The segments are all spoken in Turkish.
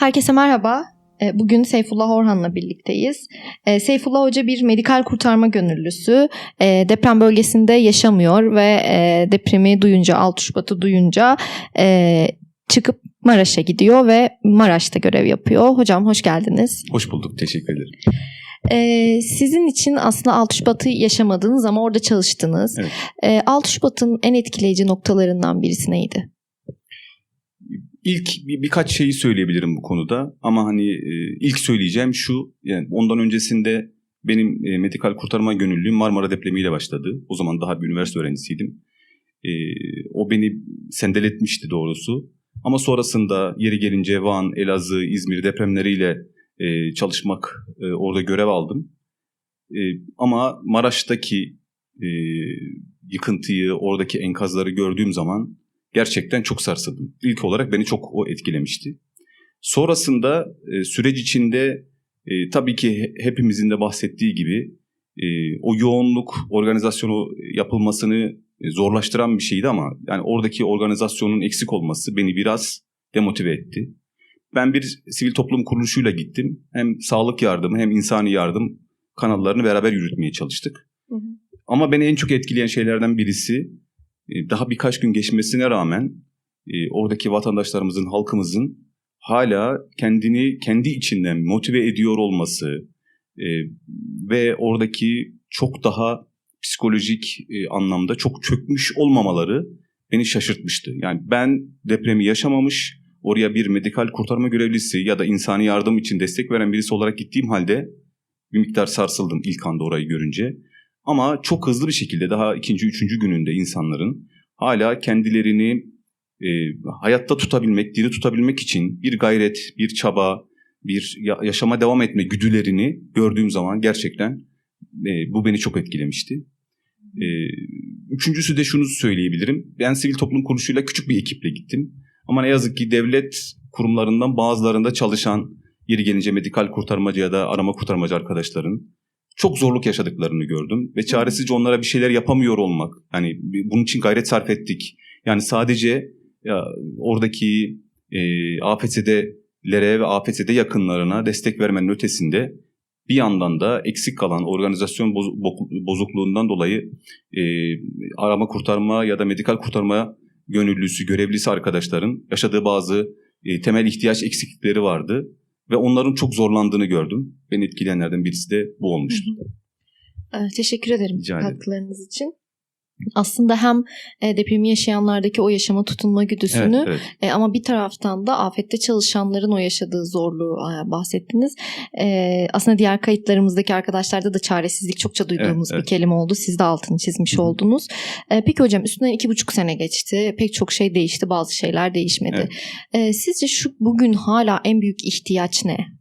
Herkese merhaba. E, Bugün Seyfullah Orhan'la birlikteyiz. E, Seyfullah Hoca bir medikal kurtarma gönüllüsü. E, Deprem bölgesinde yaşamıyor ve e, depremi duyunca, 6 Şubat'ı duyunca e, çıkıp Maraş'a gidiyor ve Maraş'ta görev yapıyor. Hocam hoş geldiniz. Hoş bulduk, teşekkür ederim. E, Sizin için aslında 6 Şubat'ı yaşamadınız ama orada çalıştınız. Evet. E, 6 Şubat'ın en etkileyici noktalarından birisi neydi? İlk bir, birkaç şeyi söyleyebilirim bu konuda ama hani e, ilk söyleyeceğim şu, yani ondan öncesinde benim e, medikal kurtarma gönüllüğüm Marmara depremiyle başladı. O zaman daha bir üniversite öğrencisiydim. E, o beni sendeletmişti doğrusu. Ama sonrasında yeri gelince Van, Elazığ, İzmir depremleriyle e, çalışmak, e, orada görev aldım. E, ama Maraş'taki e, yıkıntıyı, oradaki enkazları gördüğüm zaman gerçekten çok sarsıldım. İlk olarak beni çok o etkilemişti. Sonrasında e, süreç içinde e, tabii ki he- hepimizin de bahsettiği gibi e, o yoğunluk organizasyonu yapılmasını e, zorlaştıran bir şeydi ama yani oradaki organizasyonun eksik olması beni biraz demotive etti. Ben bir sivil toplum kuruluşuyla gittim. Hem sağlık yardımı hem insani yardım kanallarını beraber yürütmeye çalıştık. Hı hı. Ama beni en çok etkileyen şeylerden birisi daha birkaç gün geçmesine rağmen e, oradaki vatandaşlarımızın, halkımızın hala kendini kendi içinden motive ediyor olması e, ve oradaki çok daha psikolojik e, anlamda çok çökmüş olmamaları beni şaşırtmıştı. Yani ben depremi yaşamamış, oraya bir medikal kurtarma görevlisi ya da insani yardım için destek veren birisi olarak gittiğim halde bir miktar sarsıldım ilk anda orayı görünce. Ama çok hızlı bir şekilde daha ikinci, üçüncü gününde insanların hala kendilerini e, hayatta tutabilmek, diri tutabilmek için bir gayret, bir çaba, bir ya- yaşama devam etme güdülerini gördüğüm zaman gerçekten e, bu beni çok etkilemişti. E, üçüncüsü de şunu söyleyebilirim. Ben sivil toplum kuruluşuyla küçük bir ekiple gittim. Ama ne yazık ki devlet kurumlarından bazılarında çalışan yeri gelince medikal kurtarmacı ya da arama kurtarmacı arkadaşların çok zorluk yaşadıklarını gördüm ve çaresizce onlara bir şeyler yapamıyor olmak. Bir- bunun için gayret sarf ettik. Yani sadece ya, oradaki e, AFS'delere ve AFS'de yakınlarına destek vermenin ötesinde bir yandan da eksik kalan organizasyon boz- bo- bozukluğundan dolayı e, arama kurtarma ya da medikal kurtarma gönüllüsü, görevlisi arkadaşların yaşadığı bazı e, temel ihtiyaç eksiklikleri vardı ve onların çok zorlandığını gördüm. Beni etkileyenlerden birisi de bu olmuştu. Ee, Teşekkür ederim Rica ederim. katkılarınız için. Aslında hem e, depremi yaşayanlardaki o yaşama tutunma güdüsünü Evet, evet. e, ama bir taraftan da afette çalışanların o yaşadığı zorluğu e, bahsettiniz. Aslında diğer kayıtlarımızdaki arkadaşlarda da çaresizlik çokça duyduğumuz Evet, bir evet. kelime oldu. Siz de altını çizmiş oldunuz. Peki hocam üstüne iki buçuk sene geçti. Pek çok şey değişti. Bazı şeyler değişmedi. E, sizce şu bugün hala en büyük ihtiyaç ne?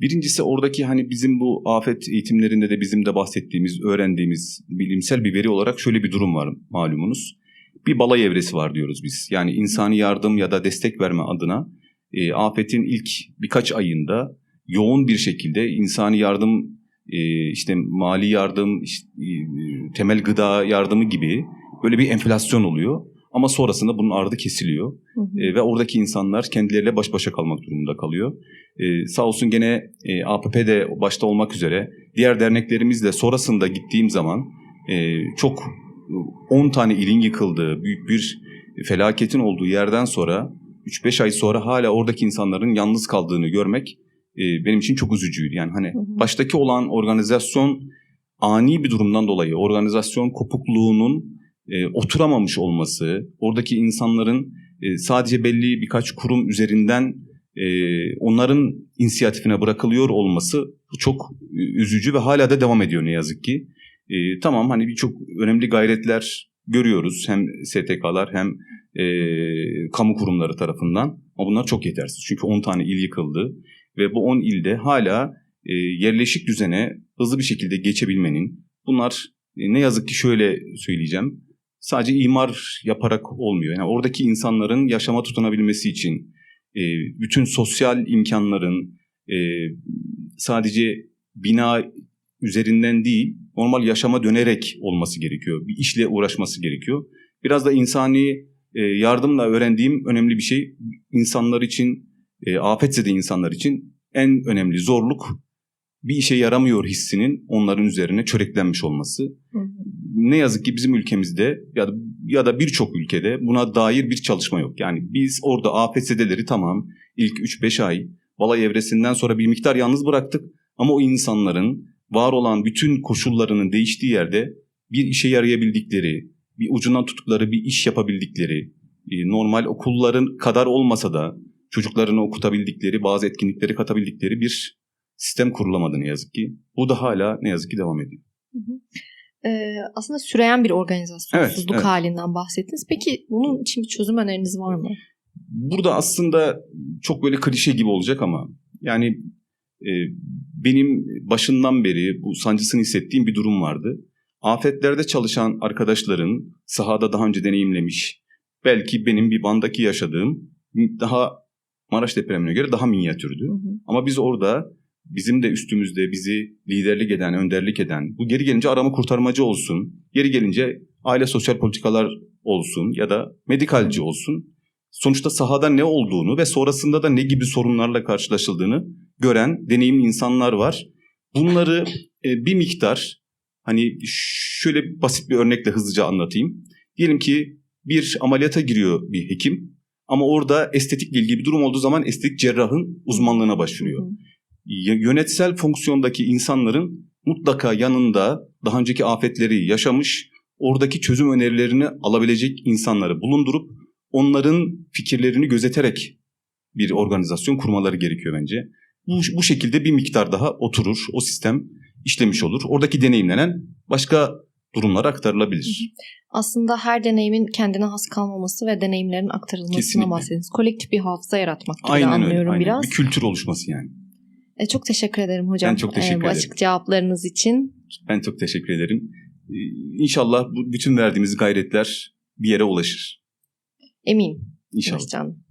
Birincisi oradaki hani bizim bu afet eğitimlerinde de bizim de bahsettiğimiz, öğrendiğimiz bilimsel bir veri olarak şöyle bir durum var malumunuz. Bir balay evresi var diyoruz biz. Yani insani yardım ya da destek verme adına e, afetin ilk birkaç ayında yoğun bir şekilde insani yardım, e, işte mali yardım, işte, e, temel gıda yardımı gibi böyle bir enflasyon oluyor. Ama sonrasında bunun ardı kesiliyor. Hı hı. E, ve oradaki insanlar kendileriyle baş başa kalmak durumunda kalıyor. E, sağ olsun gene e, APP de başta olmak üzere diğer derneklerimizle sonrasında gittiğim zaman e, çok e, 10 tane ilin yıkıldığı büyük bir felaketin olduğu yerden sonra 3-5 ay sonra hala oradaki insanların yalnız kaldığını görmek e, benim için çok üzücüydü. Yani hani Hı hı. baştaki olan organizasyon ani bir durumdan dolayı organizasyon kopukluğunun e, oturamamış olması, oradaki insanların e, sadece belli birkaç kurum üzerinden e, onların inisiyatifine bırakılıyor olması çok üzücü ve hala da devam ediyor ne yazık ki. E, tamam hani birçok önemli gayretler görüyoruz hem STK'lar hem e, kamu kurumları tarafından ama bunlar çok yetersiz. Çünkü 10 tane il yıkıldı ve bu 10 ilde hala e, yerleşik düzene hızlı bir şekilde geçebilmenin bunlar e, ne yazık ki şöyle söyleyeceğim sadece imar yaparak olmuyor. Yani oradaki insanların yaşama tutunabilmesi için e, bütün sosyal imkanların e, sadece bina üzerinden değil normal yaşama dönerek olması gerekiyor. Bir işle uğraşması gerekiyor. Biraz da insani e, yardımla öğrendiğim önemli bir şey insanlar için e, afetzede insanlar için en önemli zorluk bir işe yaramıyor hissinin onların üzerine çöreklenmiş olması. Hı. Ne yazık ki bizim ülkemizde ya da, ya da birçok ülkede buna dair bir çalışma yok. Yani biz orada afetzedeleri tamam ilk 3-5 ay balay evresinden sonra bir miktar yalnız bıraktık. Ama o insanların var olan bütün koşullarının değiştiği yerde bir işe yarayabildikleri, bir ucundan tuttukları bir iş yapabildikleri, e, normal okulların kadar olmasa da çocuklarını okutabildikleri, bazı etkinlikleri katabildikleri bir sistem kurulamadı ne yazık ki. Bu da hala ne yazık ki devam ediyor. Hı hı. Ee, aslında süreyen bir organizasyonsuzluk Evet, evet. halinden bahsettiniz. Peki bunun için bir çözüm öneriniz var mı? Burada aslında çok böyle klişe gibi olacak ama yani e, benim başından beri bu sancısını hissettiğim bir durum vardı. Afetlerde çalışan arkadaşların sahada daha önce deneyimlemiş, belki benim bir bandaki yaşadığım daha Maraş depremine göre daha minyatürdü. Hı hı. Ama biz orada bizim de üstümüzde bizi liderlik eden, önderlik eden, bu geri gelince arama kurtarmacı olsun, geri gelince aile sosyal politikalar olsun ya da medikalci olsun. Sonuçta sahada ne olduğunu ve sonrasında da ne gibi sorunlarla karşılaşıldığını gören deneyimli insanlar var. Bunları e, bir miktar hani şöyle basit bir örnekle hızlıca anlatayım. Diyelim ki bir ameliyata giriyor bir hekim ama orada estetikle ilgili bir durum olduğu zaman estetik cerrahın uzmanlığına başvuruyor Hı yönetsel fonksiyondaki insanların mutlaka yanında daha önceki afetleri yaşamış, oradaki çözüm önerilerini alabilecek insanları bulundurup onların fikirlerini gözeterek bir organizasyon kurmaları gerekiyor bence. Bu, bu şekilde bir miktar daha oturur, o sistem işlemiş olur. Oradaki deneyimlenen başka durumlara aktarılabilir. Aslında her deneyimin kendine has kalmaması ve deneyimlerin aktarılmasına Kesinlikle. bahsettiniz. Kolektif bir hafıza yaratmak gibi Aynen öyle. anlıyorum aynen. biraz. Bir kültür oluşması yani. E, çok teşekkür ederim hocam. Ben çok teşekkür bu ederim. açık cevaplarınız için. Ben çok teşekkür ederim. Ee, İnşallah bu bütün verdiğimiz gayretler bir yere ulaşır. Eminim. İnşallah. Ulaşacağım.